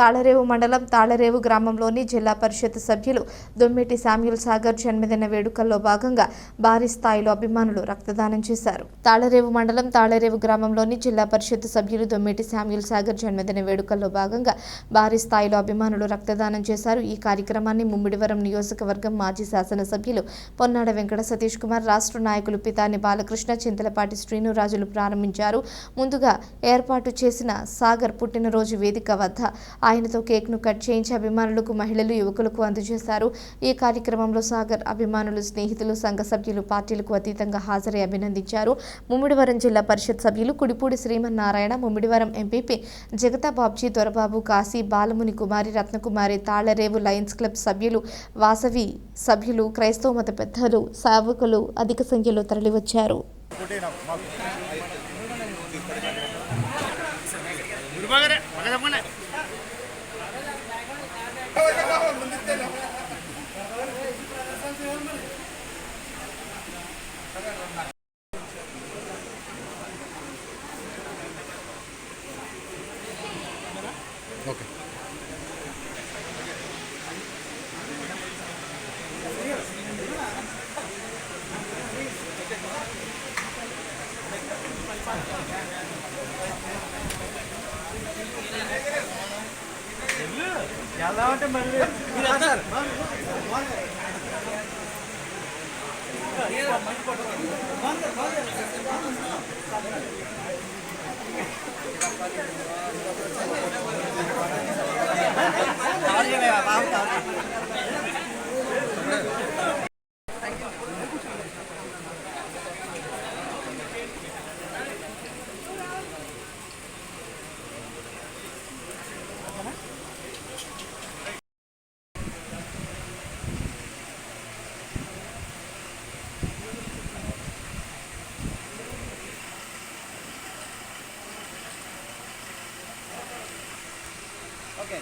తాళరేవు మండలం తాళరేవు గ్రామంలోని జిల్లా పరిషత్ సభ్యులు దొమ్మిటి శామ్యుల్ సాగర్ జన్మదిన వేడుకల్లో భాగంగా భారీ స్థాయిలో అభిమానులు రక్తదానం చేశారు. తాళరేవు మండలం తాళరేవు గ్రామంలోని జిల్లా పరిషత్ సభ్యులు దొమ్మిటి శామ్యుల్ సాగర్ జన్మదిన వేడుకల్లో భాగంగా భారీ స్థాయిలో అభిమానులు రక్తదానం చేశారు. ఈ కార్యక్రమాన్ని ముమ్మిడివరం నియోజకవర్గం మాజీ శాసనసభ్యులు పొన్నాడ వెంకట సతీష్ కుమార్ రాష్ట్ర నాయకులు పితాని బాలకృష్ణ చింతలపాటి శ్రీనురాజులు ప్రారంభించారు. ముందుగా ఏర్పాటు చేసిన సాగర్ పుట్టినరోజు వేదిక వద్ద ఆయనతో కేక్ను కట్ చేయించి అభిమానులకు మహిళలు యువకులకు అందజేశారు. ఈ కార్యక్రమంలో సాగర్ అభిమానులు స్నేహితులు సంఘ సభ్యులు పార్టీలకు అతీతంగా హాజరై అభినందించారు. ముమ్మిడివరం జిల్లా పరిషత్ సభ్యులు Kudipudi Srimannarayana Mummidivaram MPP Jagata Babji Dorababu Kashi Balamuni Kumari Ratnakumari Tallarevu Lions Club సభ్యులు వాసవి సభ్యులు క్రైస్తవ మత పెద్దలు సేవకులు అధిక సంఖ్యలో తరలివచ్చారు. గురుబాగారే బాగా చెప్పండి ఓకే ఎలా అంటే మరి సార్ ఓకే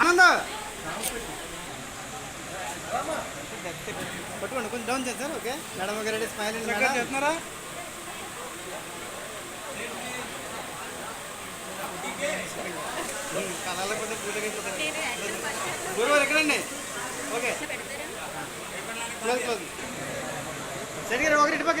ఆనంద! పట్టుకోండి కొంచెం డౌన్ చేయండి సార్ ఓకే? మేడం గారు స్మైల్ చేస్తున్నారా? కళాల కొంచెం పూజగా గురువారు ఎక్కడండి? ఓకే. Close close. సరి గారు ఒకరి ఇటు పక్క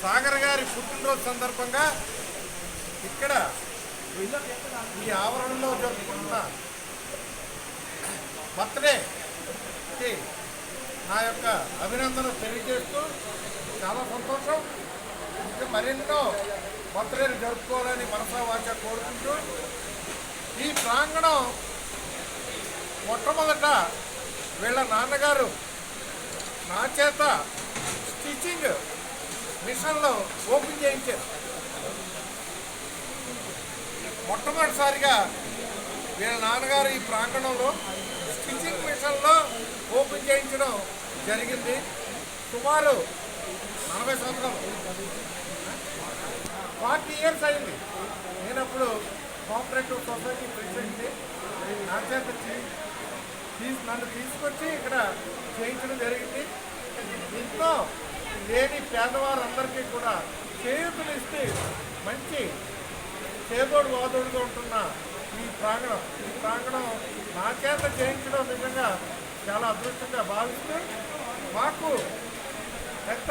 సాగర్ గారి పుట్టినరోజు సందర్భంగా ఇక్కడ ఈ ఆవరణలో జరుపుకుంటున్న బర్త్డేకి నా యొక్క అభినందన తెలియజేస్తూ చాలా సంతోషం. ఇంకా మరెన్నో బర్త్డేలు జరుపుకోవాలని మనసా వాచ కోరుకుంటూ ఈ ప్రాంగణం మొట్టమొదట వీళ్ళ నాన్నగారు నా చేత స్టిచ్చింగ్ మిషన్లో ఓపెన్ చేయించారు మొట్టమొదటిసారిగా వీళ్ళ నాన్నగారు ఈ ప్రాంగణంలో స్టిచ్చింగ్ మిషన్లో ఓపెన్ చేయించడం జరిగింది. సుమారు నలభై సంవత్సరాలు. ఫార్టీ ఇయర్స్ అయింది. నేను అప్పుడు కోఆపరేటివ్ సొసైటీ ప్రెసిడెంట్ని. నా చేత తీసి నన్ను తీసుకొచ్చి ఇక్కడ చేయించడం జరిగింది. ఇంట్లో లేని పేదవారందరికీ కూడా చేయూతులు ఇస్తే మంచి చేదోడు వాదోడుగా ఉంటున్న ఈ ప్రాంగణం. ఈ ప్రాంగణం నా చేత చేయించడం నిజంగా చాలా అదృష్టంగా భావిస్తూ మాకు ఎంత